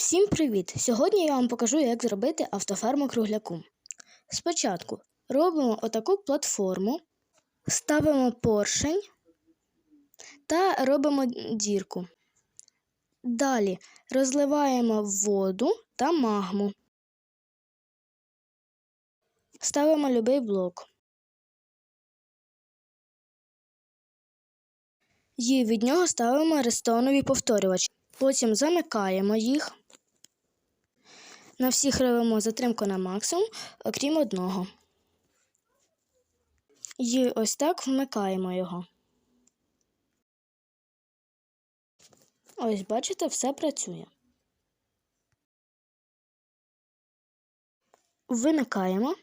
Всім привіт! Сьогодні я вам покажу, як зробити автоферму кругляку. Спочатку робимо отаку платформу, ставимо поршень та робимо дірку. Далі розливаємо воду та магму. Ставимо любий блок. І від нього ставимо рестонові повторювачі. Потім замикаємо їх. На всіх робимо затримку на максимум, окрім одного. І ось так вмикаємо його. Ось, бачите, все працює. Вимикаємо.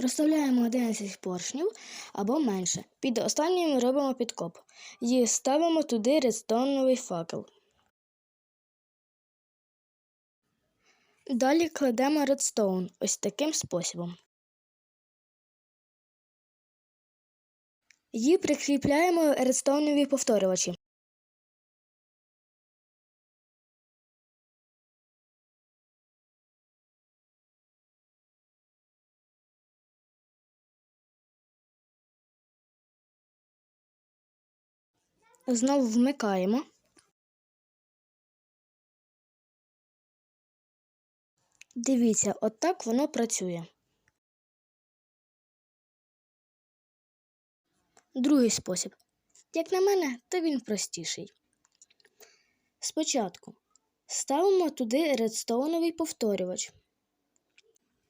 Розставляємо 11 поршнів або менше. Під останнім робимо підкоп і ставимо туди редстоновий факел. Далі кладемо редстоун ось таким способом. І прикріпляємо редстоунові повторювачі. Знову вмикаємо. Дивіться, отак воно працює. Другий спосіб. Як на мене, то він простіший. Спочатку ставимо туди редстоуновий повторювач.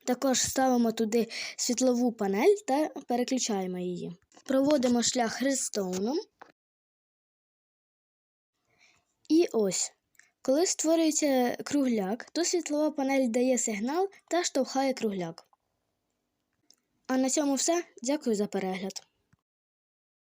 Також ставимо туди світлову панель та переключаємо її. Проводимо шлях редстоуном. І ось, коли створюється кругляк, то світлова панель дає сигнал та штовхає кругляк. А на цьому все. Дякую за перегляд.